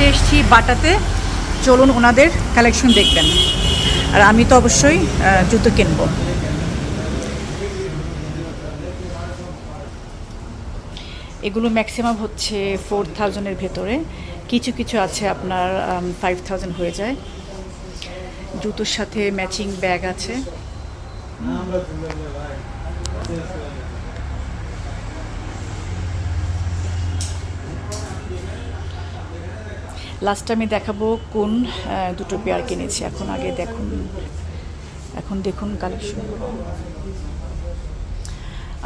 আজকে এসেছি বাটাতে। চলুন ওনাদের কালেকশন দেখবেন। আর আমি তো অবশ্যই জুতো কিনবো। এগুলো ম্যাক্সিমাম হচ্ছে ফোর থাউজেন্ডের ভেতরে। কিছু কিছু আছে আপনার ফাইভ থাউজেন্ড হয়ে যায়। জুতোর সাথে ম্যাচিং ব্যাগ আছে। লাস্ট আমি দেখাবো কোন দুটো পেয়ার কিনেছি। এখন আগে দেখুন। এখন দেখুন কালেকশন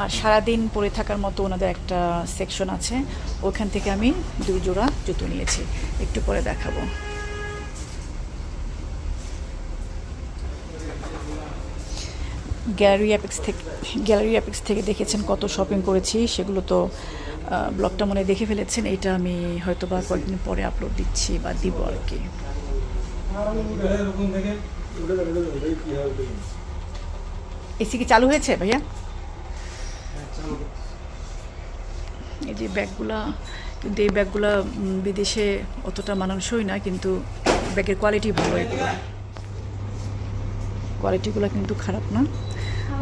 আর সারাদিন পরে থাকার মতো ওনাদের একটা সেকশন আছে। ওখান থেকে আমি দুই জোড়া জুতো নিয়েছি। একটু পরে দেখাবো। গ্যালারি অ্যাপেক্স থেকে গ্যালারি অ্যাপেক্স থেকে দেখেছেন কত শপিং করেছি? সেগুলো তো ব্লগটা মনে দেখে ফেলেছেন, এটা আমি হয়তো বা কয়েকদিন পরে আপলোড দিচ্ছি বা দিব আর কি। এসি কি চালু হয়েছে ভাইয়া? এই যে ব্যাগগুলা, কিন্তু এই ব্যাগগুলা বিদেশে অতটা মানানসই না, কিন্তু ব্যাগের কোয়ালিটি ভালো এগুলো। কোয়ালিটিগুলো কিন্তু খারাপ না।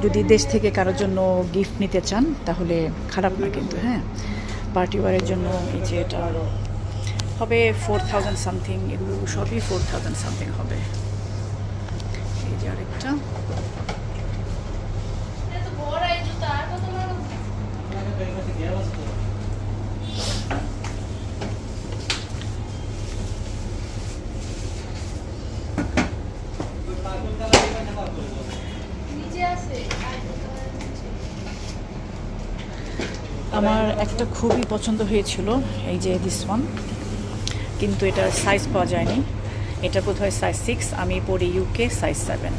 যদি দেশ থেকে কারোর জন্য গিফট নিতে চান, তাহলে খারাপ না কিন্তু হ্যাঁ? পার্টি ওয়ারের জন্য এই যে এটা হবে ফোর থাউজেন্ড সামথিং এগুলো সবই ফোর থাউজেন্ড সামথিং হবে। এই যে আরেকটা। আমার একটা খুবই পছন্দ হয়েছিল, এই যে দিস ওয়ান কিন্তু এটার সাইজ পাওয়া যায়নি। এটা বোধহয় সাইজ সিক্স আমি পড়ি ইউকে সাইজ সেভেন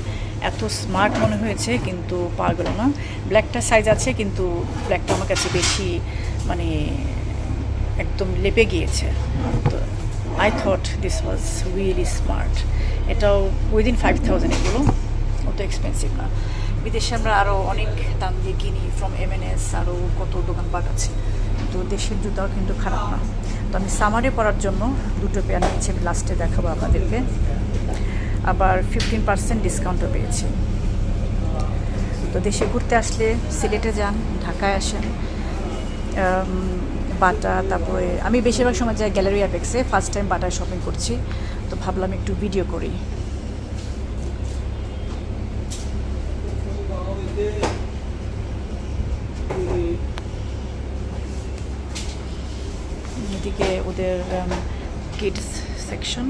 এত স্মার্ট মনে হয়েছে, কিন্তু পাওয়া গেল না। ব্ল্যাকটা সাইজ আছে, কিন্তু ব্ল্যাকটা আমার কাছে বেশি মানে একদম লেপে গিয়েছে। তো I thought this was really smart এটাও উইদিন ফাইভ থাউজেন্ড এগুলো, অত এক্সপেন্সিভ না। বিদেশে আমরা আরও অনেক দাম দিয়ে কিনি ফ্রম এমএনএস আরও কত দোকানপাট আছে। তো দেশের জুতাও কিন্তু খারাপ না। তো আমি সামারে পরার জন্য দুটো পেয়ার নিয়েছি, আমি লাস্টে দেখাবো আপনাদেরকে। আবার ফিফটিন পার্সেন্ট ডিসকাউন্টও পেয়েছি। তো দেশে ঘুরতে আসলে সিলেটে যান, ঢাকায় আসেন। বাটা, তারপরে আমি বেশিরভাগ সময় যাই গ্যালারি অ্যাপেক্সে ফার্স্ট টাইম বাটায় শপিং করছি। তো ভাবলাম একটু ভিডিও করি। এদিকে ওদের কিডস সেকশন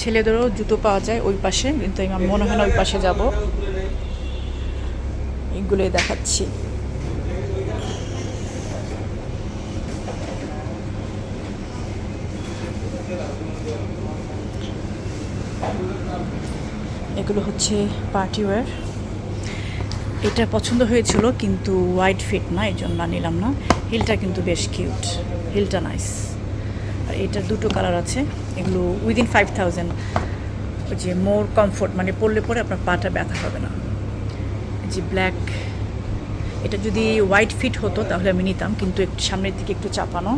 ছেলেদেরও জুতো পাওয়া যায় ওই পাশে, কিন্তু আমার মনে হয় না ওই পাশে যাব। এগুলোই দেখাচ্ছি। এগুলো হচ্ছে পার্টি ওয়্যার এটা পছন্দ হয়েছিল, কিন্তু হোয়াইট ফিট না, এই জন্য নিলাম না। হিলটা কিন্তু বেশ কিউট হিলটা নাইস আর এটার দুটো কালার আছে, এগুলো উইদিন ফাইভ থাউজেন্ড যে মোর কমফোর্ট মানে পরলে পরে আপনার পাটা ব্যথা হবে না। যে ব্ল্যাক এটা যদি হোয়াইট ফিট হতো, তাহলে আমি নিতাম, কিন্তু একটু সামনের দিকে একটু চাপানো।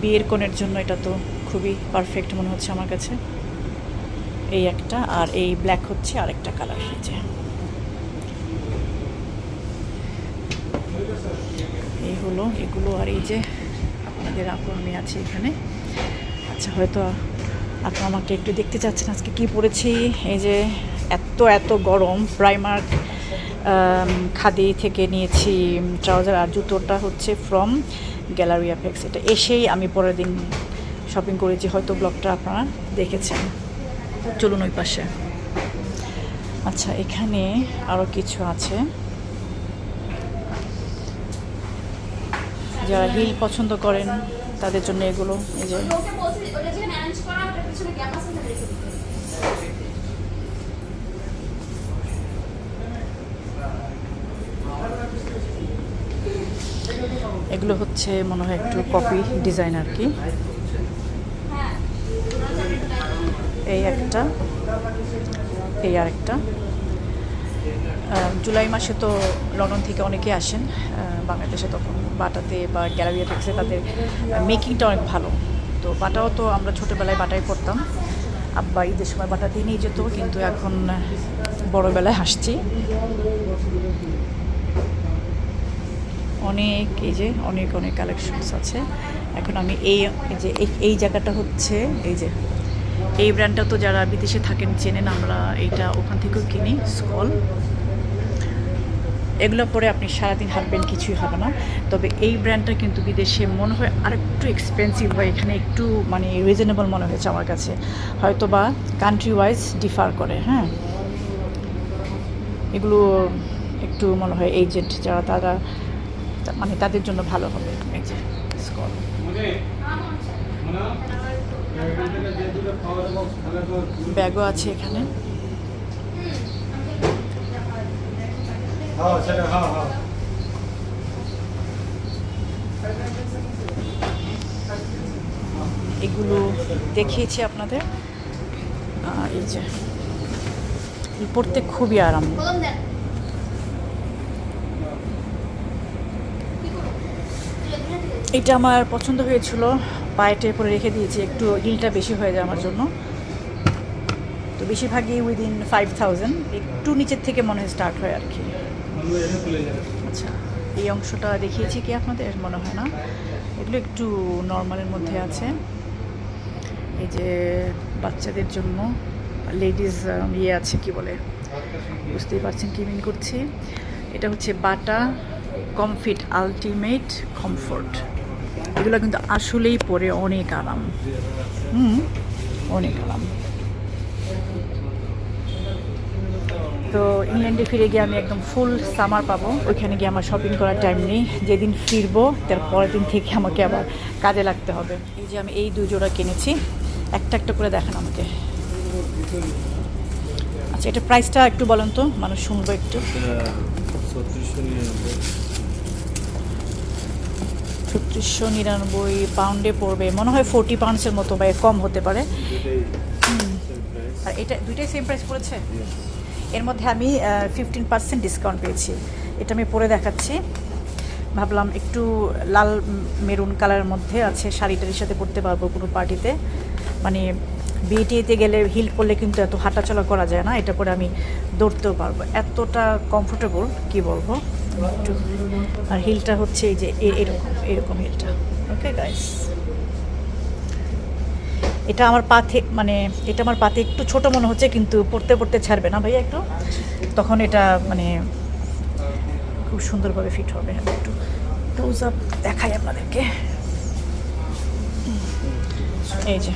বিয়ের কোণের জন্য এটা তো খুবই পারফেক্ট মনে হচ্ছে আমার কাছে। এই একটা, আর এই ব্ল্যাক হচ্ছে আরেকটা কালার এই হলো এগুলো আর এই যে আপনাদের আপু, আমি আছি এখানে। আচ্ছা হয়তো আপনি আমাকে একটু দেখতে চাচ্ছেন আজকে কি পরেছি? এই যে এত এত গরম প্রাইমার্ক খাদি থেকে নিয়েছি ট্রাউজার আর জুতোটা হচ্ছে ফ্রম গ্যালারি অ্যাপেক্স এটা এসেই আমি পরের দিন শপিং করেছি, হয়তো ব্লগটা আপনারা দেখেছেন। চলুন ওই পাশে। আচ্ছা এখানে আরও কিছু আছে। যারা হিল পছন্দ করেন তাদের জন্য এগুলো এই যে। এগুলো হচ্ছে মনে হয় একটু কপি ডিজাইন আর কি। হ্যাঁ। এই একটা এই আরেকটা আহ, জুলাই মাসে তো লন্ডন থেকে অনেকে আসেন বাংলাদেশে তখন। বাটাতে বা গ্যালারি অ্যাপেক্সে তাদের মেকিংটা অনেক ভালো। তো বাটাও তো আমরা ছোটোবেলায় বাটাই করতাম। আব্বা ঈদের সময় বাটা দিয়ে নিয়ে যেত, কিন্তু এখন বড়োবেলায় হাসছি অনেক, এই যে অনেক অনেক কালেকশনস আছে। এখন আমি এই যে, এই- জায়গাটা হচ্ছে, এই যে, এই ব্র্যান্ডটা তো যারা বিদেশে থাকেন চেনেন, আমরা এইটা ওখান থেকেও কিনি স্কল এগুলো পরে আপনি সারাদিন হাঁটবেন, কিছুই হবে না। তবে এই ব্র্যান্ডটা কিন্তু বিদেশে মনে হয় আরেকটু এক্সপেন্সিভ হয় এখানে একটু মানে রিজনেবল মনে হয়েছে আমার কাছে। হয়তো বা কান্ট্রি ওয়াইজ ডিফার করে হ্যাঁ? এগুলো একটু মনে হয় এজেন্ট যারা তারা মানে তাদের জন্য ভালো হবে। ব্যাগও আছে এখানে। হ্যাঁ হ্যাঁ হ্যাঁ। এগুলো দেখিয়েছি আপনাদের। আর এই যে পড়তে খুবই আরাম। এটা আমার পছন্দ হয়েছিল। পায়েটে পরে রেখে দিয়েছি। একটু ডিলটা বেশি হয়ে যায় আমার জন্য। তো বেশিরভাগই উইদিন ফাইভ থাউজেন্ড একটু নিচের থেকে মনে হয় স্টার্ট হয় আর কি। আচ্ছা এই অংশটা দেখিয়েছি কি আপনাদের? মনে হয় না। এগুলো একটু নর্মালের মধ্যে আছে। এই যে বাচ্চাদের জন্য লেডিস ইয়ে আছে কি বলে? বুঝতেই পারছেন কি মিন করছি। এটা হচ্ছে বাটা কমফিট আলটিমেট কমফোর্ট। এগুলো কিন্তু আসলেই পরে অনেক আরাম। হুম, অনেক আরাম। তো ইংল্যান্ডে ফিরে গিয়ে আমি একদম ফুল সামার পাবো। ওইখানে গিয়ে আমার শপিং করার টাইম নেই। যেদিন ফিরবো তার পরের দিন থেকে আমাকে আবার কাজে লাগতে হবে। এই যে আমি এই দুই জোড়া কিনেছি একটা একটা করে দেখান আমাকে। আচ্ছা এটা প্রাইসটা একটু বলেন তো মানুষ শুনব একটু। ছত্রিশশো নিরানব্বই পাউন্ডে পড়বে। মনে হয় ফোর্টি পাউন্ডসের মতো বা কম হতে পারে. আর এটা দুইটাই সেম প্রাইস পড়েছে? এর মধ্যে আমি ফিফটিন পার্সেন্ট ডিসকাউন্ট পেয়েছি। এটা আমি পরে দেখাচ্ছি। ভাবলাম একটু লাল মেরুন কালারের মধ্যে আছে, শাড়িটার সাথে পরতে পারব কোনো পার্টিতে। মানে বিয়ে টিয়েতে গেলে হিল পরলে কিন্তু এত হাঁটাচলা করা যায় না, এটা পরে আমি দৌড়তেও পারব। এতটা কমফোর্টেবল কি বলব? একটু আর হিলটা হচ্ছে এই যে এরকম এরকম হিলটা। ওকে গাইস এটা আমার পাতে মানে এটা আমার পাতে একটু ছোট মনে হচ্ছে, কিন্তু পড়তে পড়তে ছাড়বে না ভাইয়া একটু। তখন এটা মানে খুব সুন্দরভাবে ফিট হবে আমি একটু ক্লোজ আপ দেখাই আপনাদেরকে। এই যে।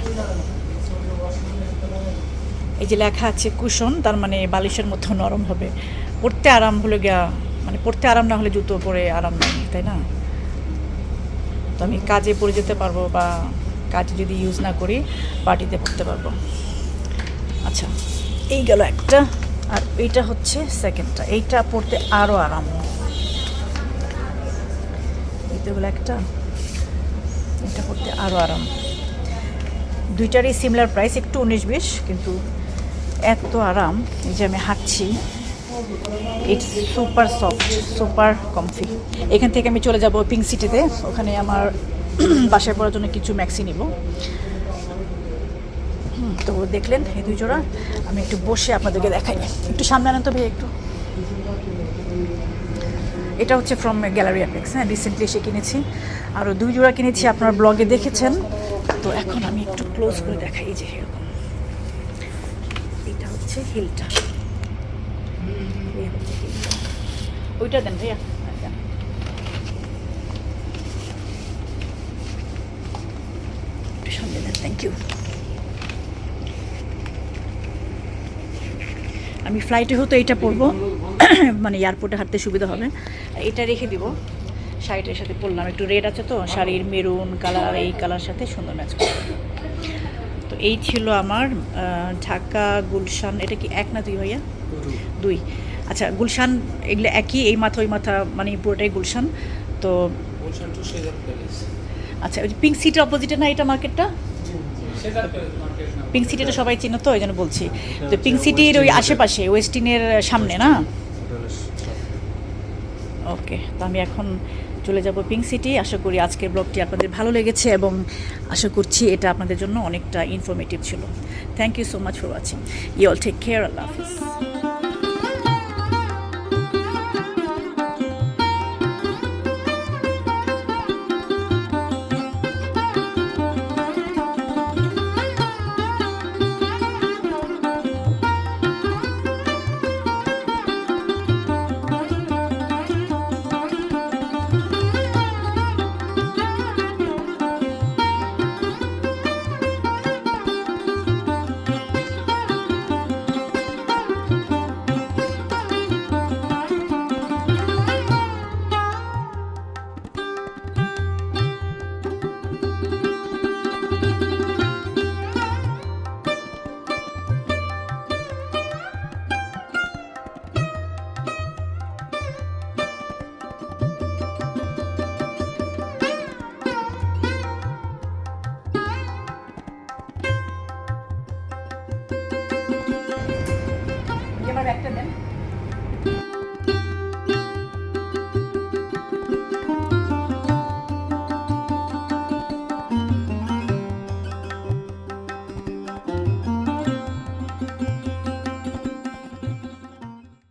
এই যে লেখা আছে কুশন, তার মানে বালিশের মতো নরম হবে। পড়তে আরাম হলে গিয়া মানে পড়তে আরাম না হলে জুতো পরে আরাম নেই, তাই না? তো আমি কাজে পরে যেতে পারব বা কাজে যদি ইউজ না করি পার্টিতে পড়তে পারব। আচ্ছা এই গেল একটা, আর এইটা হচ্ছে সেকেন্ডটা এইটা পড়তে আরও আরাম। এইটা হলো একটা, এটা পড়তে আরও আরাম। দুইটারই সিমিলার প্রাইস একটু উনিশ বিশ, কিন্তু এত আরাম এই যে আমি হাঁটছি it's super soft super comfy এখান থেকে আমি চলে যাব পিঙ্ক সিটিতে ওখানে আমার বাসায় পড়ার জন্য কিছু ম্যাক্সি নিব। তো দেখলেন এই দুই জোড়া। আমি একটু বসে আপনাদেরকে দেখাই। একটু সামনে আনেন তো ভাই একটু। এটা হচ্ছে ফ্রম গ্যালারি অ্যাপেক্স হ্যাঁ রিসেন্টলি এসে কিনেছি। আরও দুই জোড়া কিনেছি, আপনার ব্লগে দেখেছেন। তো এখন আমি একটু ক্লোজ করে দেখাই যে এরকম। এটা হচ্ছে হিলটা ওইটা দেন ভাইয়া। দেন। থ্যাংক ইউ আমি ফ্লাইটে হতো এইটা পরবো মানে এয়ারপোর্টে হাঁটতে সুবিধা হবে। এটা রেখে দিব। শাড়িটার সাথে পরলাম। একটু রেড আছে তো, শাড়ির মেরুন কালার এই কালার সাথে সুন্দর ম্যাচ করে তো এই ছিল আমার ঢাকা গুলশান, এটা কি এক না দুই ভাইয়া? দুই। আচ্ছা গুলশান এগুলো একই, এই মাথা, ওই মাথা মানে পুরোটাই গুলশান। তো গুলশান আচ্ছা ওই পিঙ্ক সিটির অপোজিটে না এটা মার্কেটটা পিঙ্ক সিটিটা সবাই চিনো তো, ওই জন্য বলছি। তো পিঙ্ক সিটির ওই আশেপাশে ওয়েস্টিনের সামনে না। ওকে তো আমি এখন চলে যাব পিঙ্ক সিটি আশা করি আজকের ব্লগটি আপনাদের ভালো লেগেছে এবং আশা করছি এটা আপনাদের জন্য অনেকটা ইনফরমেটিভ ছিল। Thank you so much for watching you all take care আল্লাহ হাফিজ। একটা দেন।